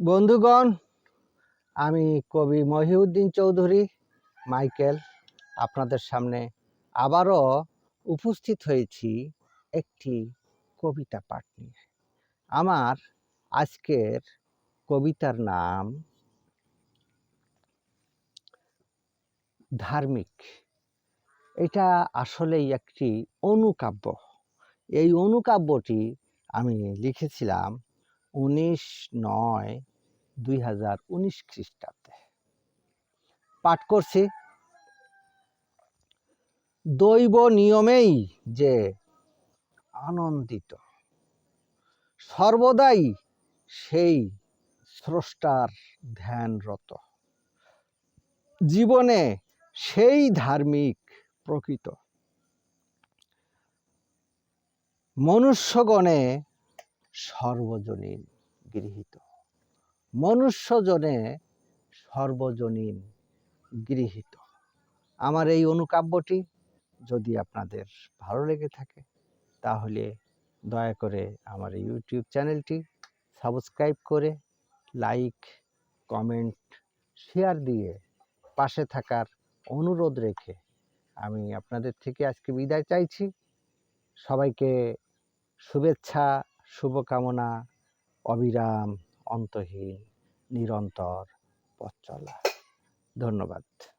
বন্ধুগণ, আমি কবি মহিউদ্দিন চৌধুরী, মাইকেল, আপনাদের সামনে আবারও উপস্থিত হয়েছি একটি কবিতা পাঠ নিয়ে। আমার আজকের কবিতার নাম ধার্মিক। এটা আসলেই একটি অনুকাব্য। এই অনুকাব্যটি আমি লিখেছিলাম উনিশ নয়, দুই হাজার উনিশ খ্রিস্টাব্দে। পাঠ করছি। দৈব নিয়মেই যে আনন্দিত, সর্বদাই সেই স্রষ্টার ধ্যানরত, জীবনে সেই ধার্মিক প্রকৃত। মনুষ্যগণে সর্বজনীন গৃহীত। মনুষ্যজনে সর্বজনীন গৃহীত। আমার এই অনুকাব্যটি যদি আপনাদের ভালো লেগে থাকে, তাহলে দয়া করে আমার ইউটিউব চ্যানেলটি সাবস্ক্রাইব করে লাইক, কমেন্ট, শেয়ার দিয়ে পাশে থাকার অনুরোধ রেখে আমি আপনাদের থেকে আজকে বিদায় চাইছি। সবাইকে শুভেচ্ছা শুভকামনা অবিরাম অন্তহীন নিরন্তর পথ চলা। ধন্যবাদ।